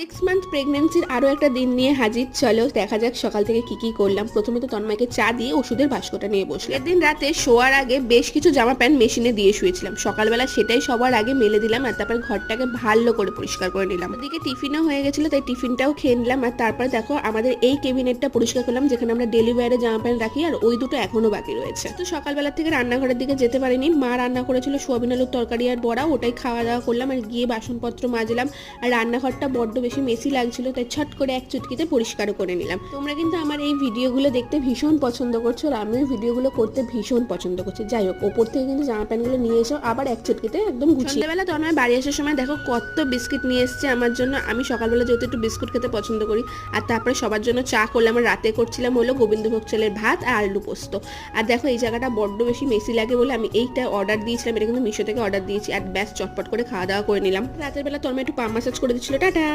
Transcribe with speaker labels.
Speaker 1: Six month প্রেগনেন্সির আরও একটা দিন নিয়ে হাজির, চলো দেখা যাক সকাল থেকে কি কি করলাম। প্রথমে তো তন্ময়কে চা দিয়ে ওষুধের বাস্কটা নিয়ে বসল একদিন রাতে শোয়ার আগে বেশ কিছু জামা প্যান্ট মেশিনে দিয়ে শুয়েছিলাম। সকালবেলা সেটাই সবার আগে মেলে দিলাম আর তারপর ঘরটাকে ভালো করে পরিষ্কার করে নিলাম। ওদিকে টিফিনও হয়ে গেছিল, তাই টিফিনটাও খেয়ে নিলাম আর তারপর দেখো আমাদের এই কেবিনেটটা পরিষ্কার করলাম, যেখানে আমরা ডেলি ওয়ারে জামা প্যান্ট রাখি আর ওই দুটো এখনও বাকি রয়েছে। তো সকালবেলা থেকে রান্নাঘরের দিকে যেতে পারিনি, মা রান্না করেছিল সোয়াবিন আলুর তরকারি আর বড়া, ওটাই খাওয়া দাওয়া করলাম আর গিয়ে বাসনপত্র মাজলাম। আর রান্নাঘরটা বড্ড বেশি মেসি লাগছিল, তাই ছট করে এক চুটকিতে পরিষ্কারও করে নিলাম। তোমরা কিন্তু আমার এই ভিডিওগুলো দেখতে ভীষণ পছন্দ করছ আর আমিও ভিডিওগুলো করতে ভীষণ পছন্দ করছি। যাই হোক, ওপর থেকে কিন্তু জামা প্যান্টগুলো নিয়ে এসো, আবার এক চুটকিতে একদম গুছিয়ে। সন্ধ্যাবেলা তন্ময় বাড়ি আসার সময় দেখো কত বিস্কিট নিয়ে এসছে আমার জন্য। আমি সকালবেলা যেহেতু একটু বিস্কুট খেতে পছন্দ করি, আর তারপরে সবার জন্য চা করলাম রাতে করছিলাম হলো গোবিন্দভোগ চালের ভাত আর আলু পোস্ত। আর দেখো এই জায়গাটা বড্ড বেশি মেসি লাগে বলে আমি এইটা অর্ডার দিয়েছিলাম, এটা কিন্তু মিশো থেকে অর্ডার দিয়েছি, আর ব্যাস চটপট করে খাওয়া দাওয়া করে নিলাম। রাতের বেলা তন্ময় একটু পাম মাসাজ করে দিচ্ছিল, টাটা।